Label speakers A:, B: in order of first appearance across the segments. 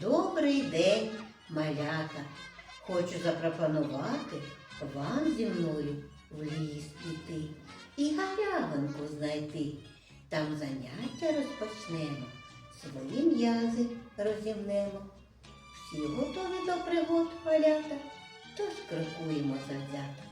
A: Добрий день, малята. Хочу запропонувати вам зі мною в ліс піти і галявинку знайти. Там заняття розпочнемо, свої м'язи розімнемо. Всі готові до пригод малята, тож крокуємо завзято.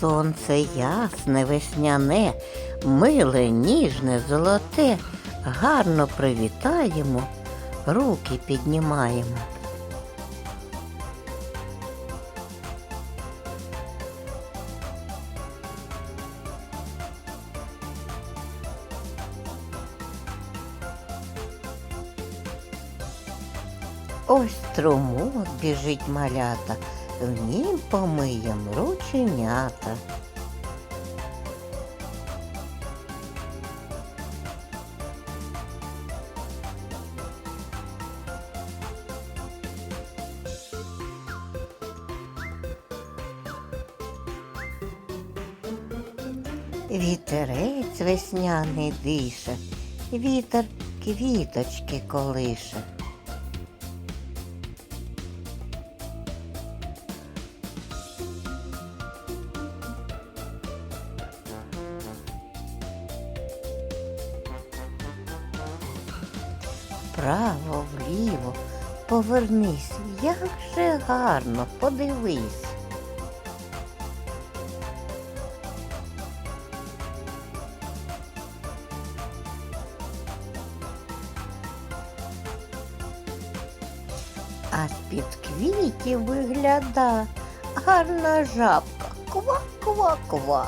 A: Сонце ясне, весняне, миле, ніжне, золоте. Гарно привітаємо, руки піднімаємо. Ось струмок біжить малята, в нім помиєм рученята. Вітерець весняний дише, вітер квіточки колише. Вправо, вліво, повернись, як же гарно, подивись. А з-під квітів вигляда гарна жабка. Ква-ква-ква.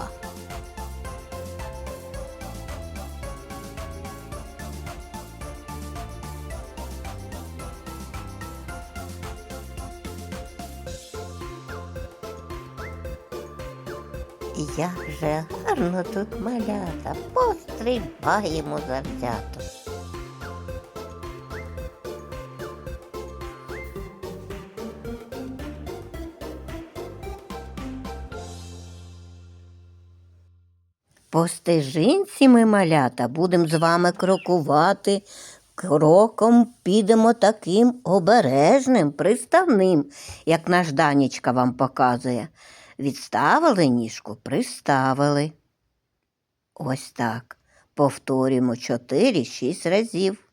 A: Як же гарно тут малята, пострибаємо завзято. По стежинці ми малята будемо з вами крокувати. Кроком підемо таким обережним, приставним, як наш Данічка вам показує. Відставили ніжку, приставили. Ось так. Повторюємо 4-6 разів.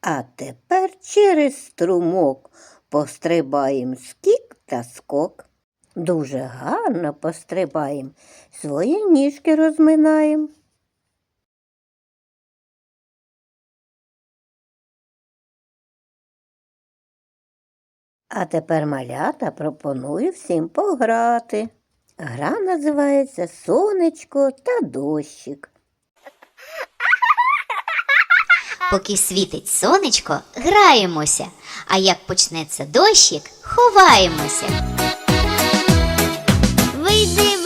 A: А тепер через струмок пострибаєм скік та скок. Дуже гарно пострибаєм, свої ніжки розминаєм. А тепер малята пропоную всім пограти. Гра називається Сонечко та дощик.
B: Поки світить сонечко, граємося, а як почнеться дощик, ховаємося.
C: Вийди,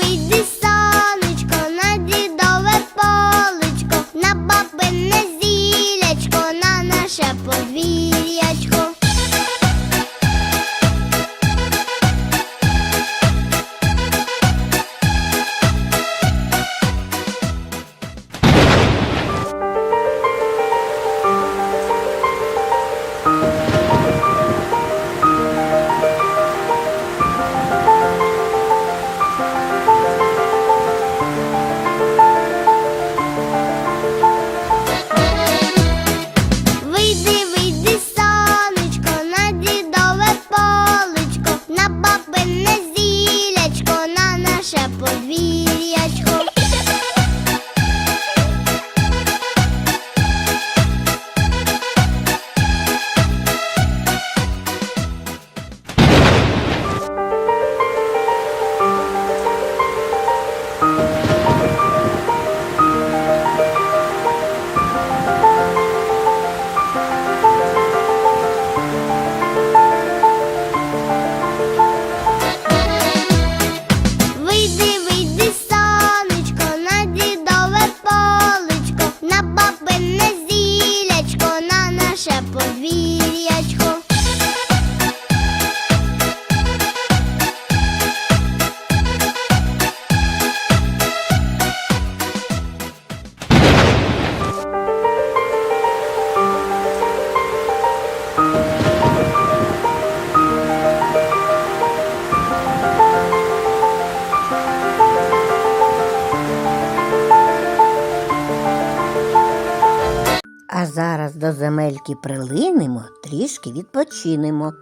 A: До земельки прилинемо, трішки відпочинемо.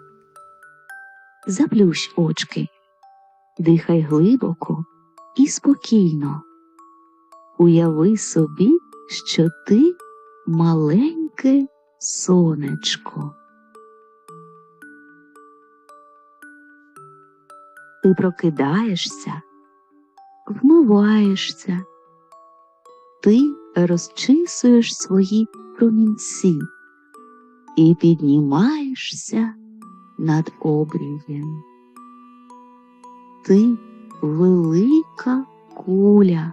D: Заплющ очки, дихай глибоко і спокійно. Уяви собі, що ти маленьке сонечко. Ти прокидаєшся, вмиваєшся, ти розчисуєш свої промінці і піднімаєшся над обрієм. Ти велика куля,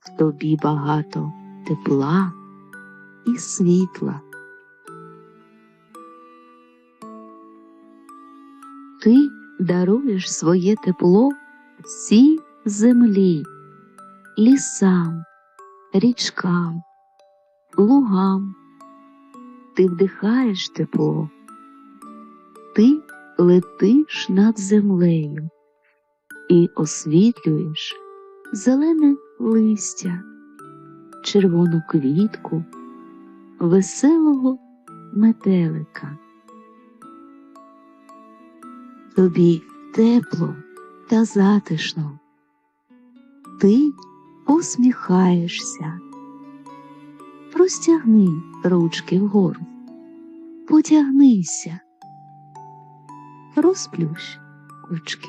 D: в тобі багато тепла і світла. Ти даруєш своє тепло всій землі, лісам, річкам, лугам. Ти вдихаєш тепло ти летиш над землею і освітлюєш зелене листя, червону квітку, веселого метелика. Тобі тепло та затишно. Ти посміхаєшся. Простягни ручки вгору, потягнися розплющ очки.